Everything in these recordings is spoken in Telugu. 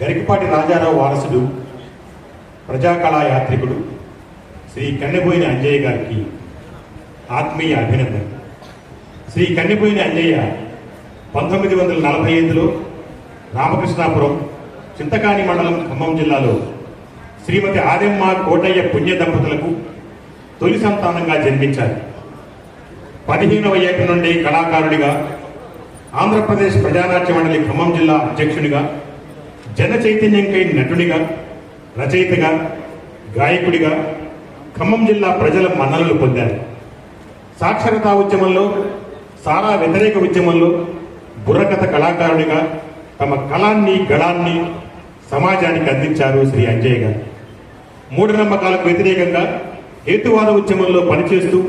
గరికపాటి రాజారావు వారసుడు ప్రజాకళా యాత్రికుడు శ్రీ కన్నెబోయిన అంజయ్య గారికి ఆత్మీయ అభినందన శ్రీ కన్నెబోయిన అంజయ్య పంతొమ్మిది వందల నలభై ఐదులో రామకృష్ణాపురం చింతకాని మండలం ఖమ్మం జిల్లాలో శ్రీమతి ఆదెమ్మ కోటయ్య పుణ్య దంపతులకు తొలి సంతానంగా జన్మించారు. పదిహేనవ ఏట నుండి కళాకారుడిగా ఆంధ్రప్రదేశ్ ప్రజానాట్య మండలి ఖమ్మం జిల్లా అధ్యక్షుడిగా జన చైతన్యంకై నటుడిగా రచయితగా గాయకుడిగా ఖమ్మం జిల్లా ప్రజల మన్ననలు పొందారు. సాక్షరతా ఉద్యమంలో సారా వ్యతిరేక ఉద్యమంలో బుర్రకథ కళాకారుడిగా తమ కళాన్ని గళాన్ని సమాజానికి అందించారు శ్రీ అంజయ్ గారు. మూఢనమ్మకాలకు వ్యతిరేకంగా హేతువాద ఉద్యమంలో పనిచేస్తూ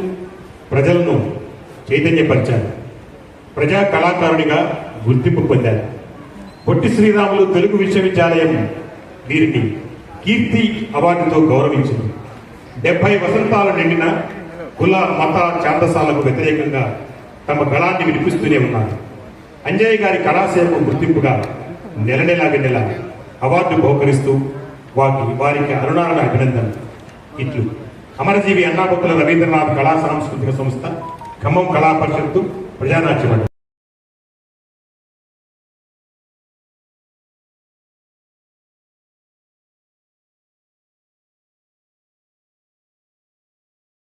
ప్రజలను చైతన్యపరిచారు. ప్రజా కళాకారుడిగా గుర్తింపు పొందారు. పొట్టి శ్రీరాములు తెలుగు విశ్వవిద్యాలయం వీరిని కీర్తి అవార్డుతో గౌరవించింది. డెబ్బై వసంతాలు నిండిన కుల మత ఛాందసాలకు వ్యతిరేకంగా తమ గళాన్ని వినిపిస్తూనే ఉన్నారు. అంజయ్య గారి కళాసేవకు గుర్తింపుగా నెల నెలాగ నెల అవార్డు బహుకరిస్తూ వారికి వారికి అరుణారణ అభినందన ఇట్లు అమరజీవి అన్నాపొక్కుల రవీంద్రనాథ్ కళా సాంస్కృతిక సంస్థ ఖమ్మం కళా పరిషత్తు ప్రజానాట్య